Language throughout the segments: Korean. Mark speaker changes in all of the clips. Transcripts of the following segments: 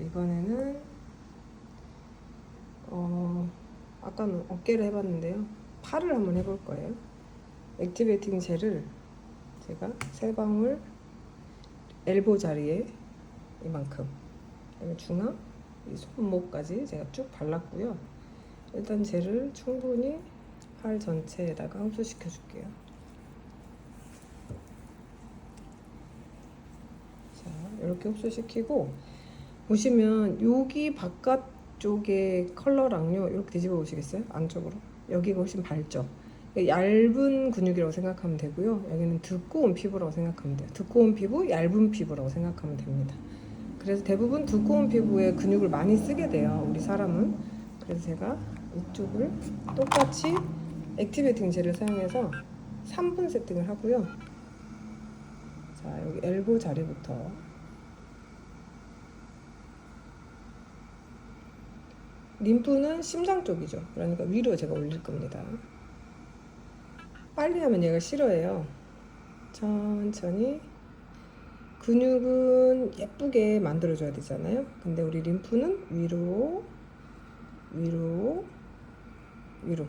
Speaker 1: 자, 이번에는 어 아까는 어깨를 해봤는데요. 팔을 한번 해볼 거예요. 액티베이팅 젤을 제가 세 방울 엘보 자리에 이만큼 그다음에 중앙 이 손목까지 제가 쭉 발랐고요. 일단 젤을 충분히 팔 전체에다가 흡수시켜 줄게요. 자, 이렇게 흡수시키고 보시면 여기 바깥쪽에 컬러랑요 이렇게 뒤집어 보시겠어요? 안쪽으로 여기가 훨씬 밝죠? 얇은 근육이라고 생각하면 되고요. 여기는 두꺼운 피부라고 생각하면 돼요. 두꺼운 피부, 얇은 피부라고 생각하면 됩니다. 그래서 대부분 두꺼운 피부에 근육을 많이 쓰게 돼요. 우리 사람은. 그래서 제가 이쪽을 똑같이 액티베이팅 젤을 사용해서 3분 세팅을 하고요. 자, 여기 엘보 자리부터 림프는 심장 쪽이죠. 그러니까 위로 제가 올릴 겁니다. 빨리 하면 얘가 싫어해요. 천천히 근육은 예쁘게 만들어줘야 되잖아요. 근데 우리 림프는 위로, 위로, 위로.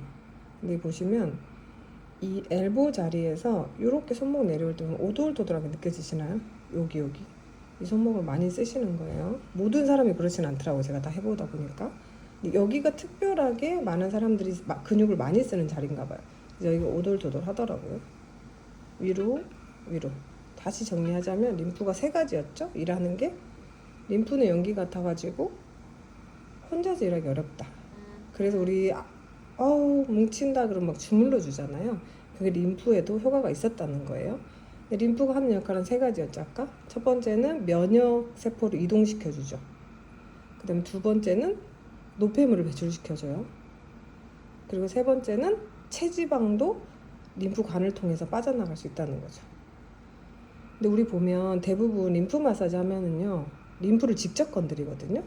Speaker 1: 근데 보시면 이 엘보 자리에서 이렇게 손목 내려올 때 오돌토돌하게 느껴지시나요? 여기 여기 이 손목을 많이 쓰시는 거예요. 모든 사람이 그렇진 않더라고 제가 다 해보다 보니까 여기가 특별하게 많은 사람들이 마- 근육을 많이 쓰는 자리인가 봐요. 여기가 오돌토돌 하더라고요. 위로 위로 다시 정리하자면 림프가 세 가지였죠. 일하는 게 림프는 연기 같아가지고 혼자서 일하기 어렵다. 그래서 우리 아- 어우 뭉친다 그러면 막 주물러 주잖아요. 그게 림프에도 효과가 있었다는 거예요. 림프가 하는 역할은 세 가지였죠 아까. 첫 번째는 면역 세포를 이동시켜 주죠. 그다음에 두 번째는 노폐물을 배출시켜 줘요. 그리고 세 번째는 체지방도 림프관을 통해서 빠져나갈 수 있다는 거죠. 근데 우리 보면 대부분 림프 마사지 하면은요 림프를 직접 건드리거든요.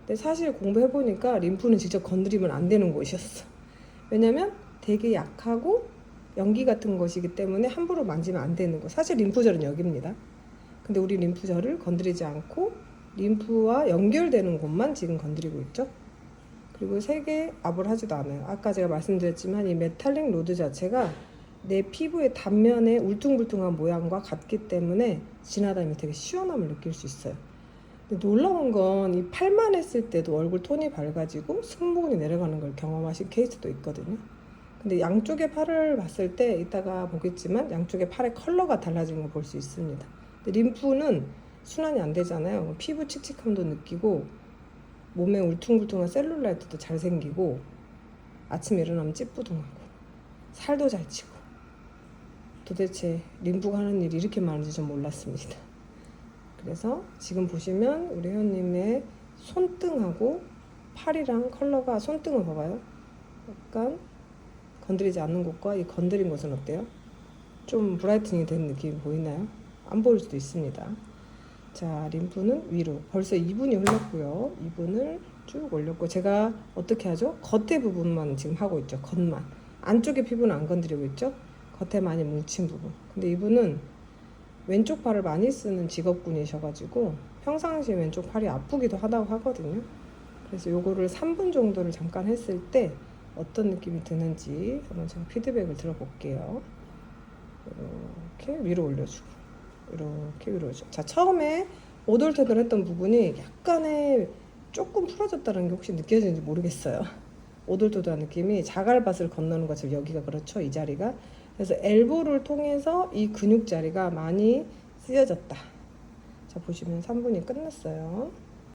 Speaker 1: 근데 사실 공부해 보니까 림프는 직접 건드리면 안 되는 곳이었어. 왜냐면 되게 약하고 연기 같은 것이기 때문에 함부로 만지면 안 되는 거. 사실 림프절은 여기입니다. 근데 우리 림프절을 건드리지 않고 림프와 연결되는 곳만 지금 건드리고 있죠. 그리고 세게 압을 하지도 않아요. 아까 제가 말씀드렸지만 이 메탈릭 로드 자체가 내 피부의 단면의 울퉁불퉁한 모양과 같기 때문에 지나다니면 되게 시원함을 느낄 수 있어요. 놀라운 건 이 팔만 했을 때도 얼굴 톤이 밝아지고 승모근이 내려가는 걸 경험하신 케이스도 있거든요. 근데 양쪽의 팔을 봤을 때 이따가 보겠지만 양쪽의 팔의 컬러가 달라지는 걸 볼 수 있습니다. 림프는 순환이 안 되잖아요. 피부 칙칙함도 느끼고 몸에 울퉁불퉁한 셀룰라이트도 잘 생기고 아침에 일어나면 찌뿌둥하고 살도 잘 찌고 도대체 림프가 하는 일이 이렇게 많은지 좀 몰랐습니다. 그래서 지금 보시면 우리 회원님의 손등하고 팔이랑 컬러가 손등을 봐봐요. 약간 건드리지 않는 곳과 이 건드린 곳은 어때요? 좀 브라이트닝이 된 느낌이 보이나요? 안 보일 수도 있습니다. 자, 림프는 위로. 벌써 2분이 흘렀고요. 2분을 쭉 올렸고 제가 어떻게 하죠? 겉에 부분만 지금 하고 있죠. 겉만. 안쪽의 피부는 안 건드리고 있죠. 겉에 많이 뭉친 부분. 근데 이분은 왼쪽 팔을 많이 쓰는 직업군이셔가지고 평상시에 왼쪽 팔이 아프기도 하다고 하거든요. 그래서 요거를 3분 정도를 잠깐 했을 때 어떤 느낌이 드는지 한번 제가 피드백을 들어볼게요. 이렇게 위로 올려주고 이렇게 위로 올려주고 자 처음에 오돌토돌 했던 부분이 약간의 조금 풀어졌다는 게 혹시 느껴지는지 모르겠어요. 오돌토돌한 느낌이 자갈밭을 건너는 것처럼 여기가 그렇죠 이 자리가 그래서 엘보를 통해서 이 근육 자리가 많이 쓰여졌다. 자 보시면 3분이 끝났어요.